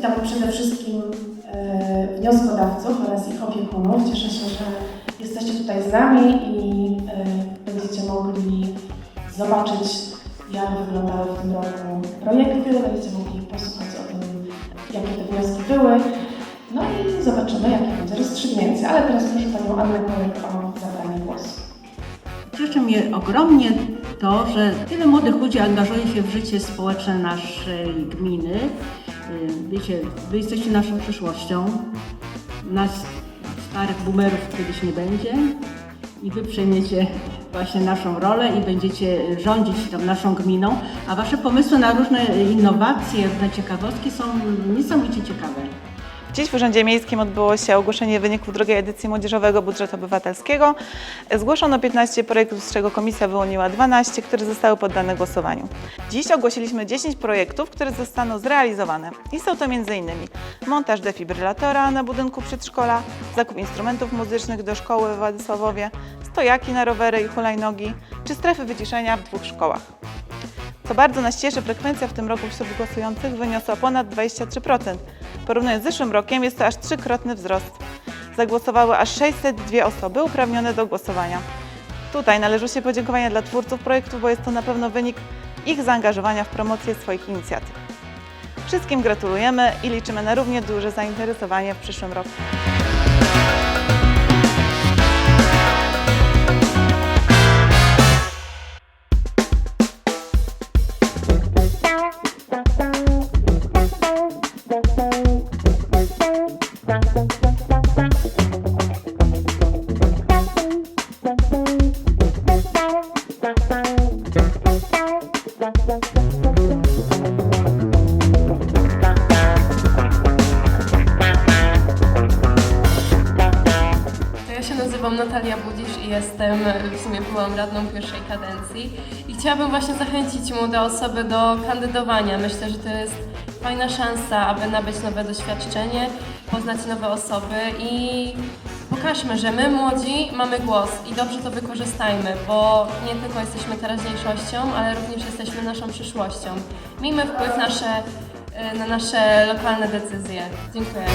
Witam przede wszystkim e, wnioskodawców oraz ich opiekunów. Cieszę się, że jesteście tutaj z nami i e, będziecie mogli zobaczyć, jak wyglądały w tym roku projekty, będziecie mogli posłuchać o tym, jakie te wnioski były. No i zobaczymy, jakie będzie rozstrzygnięcie. Ale teraz proszę Panią Annę Korek o zabranie głosu. Cieszy mnie ogromnie to, że tyle młodych ludzi angażuje się w życie społeczne naszej gminy. Y, Wiecie, wy jesteście naszą przyszłością. Nas, starych boomerów, kiedyś nie będzie i wy przejmiecie właśnie naszą rolę i będziecie rządzić tam naszą gminą, a wasze pomysły na różne innowacje, różne ciekawostki są niesamowicie ciekawe. Dziś w Urzędzie Miejskim odbyło się ogłoszenie wyników drugiej edycji Młodzieżowego Budżetu Obywatelskiego. Zgłoszono 15 projektów, z czego komisja wyłoniła 12, które zostały poddane głosowaniu. Dziś ogłosiliśmy 10 projektów, które zostaną zrealizowane. I są to m.in. montaż defibrylatora na budynku przedszkola, zakup instrumentów muzycznych do szkoły w Władysławowie, stojaki na rowery i hulajnogi, czy strefy wyciszenia w dwóch szkołach. Co bardzo nas cieszy, frekwencja w tym roku wśród głosujących wyniosła ponad 23%. Porównując z zeszłym rokiem jest to aż trzykrotny wzrost. Zagłosowały aż 602 osoby uprawnione do głosowania. Tutaj należą się podziękowania dla twórców projektu, bo jest to na pewno wynik ich zaangażowania w promocję swoich inicjatyw. Wszystkim gratulujemy i liczymy na równie duże zainteresowanie w przyszłym roku. Nazywam Natalia Budzisz i jestem, w sumie byłam radną pierwszej kadencji i chciałabym właśnie zachęcić młode osoby do kandydowania. Myślę, że to jest fajna szansa, aby nabyć nowe doświadczenie, poznać nowe osoby i pokażmy, że my młodzi mamy głos i dobrze to wykorzystajmy, bo nie tylko jesteśmy teraźniejszością, ale również jesteśmy naszą przyszłością. Miejmy wpływ nasze, na nasze lokalne decyzje. Dziękuję.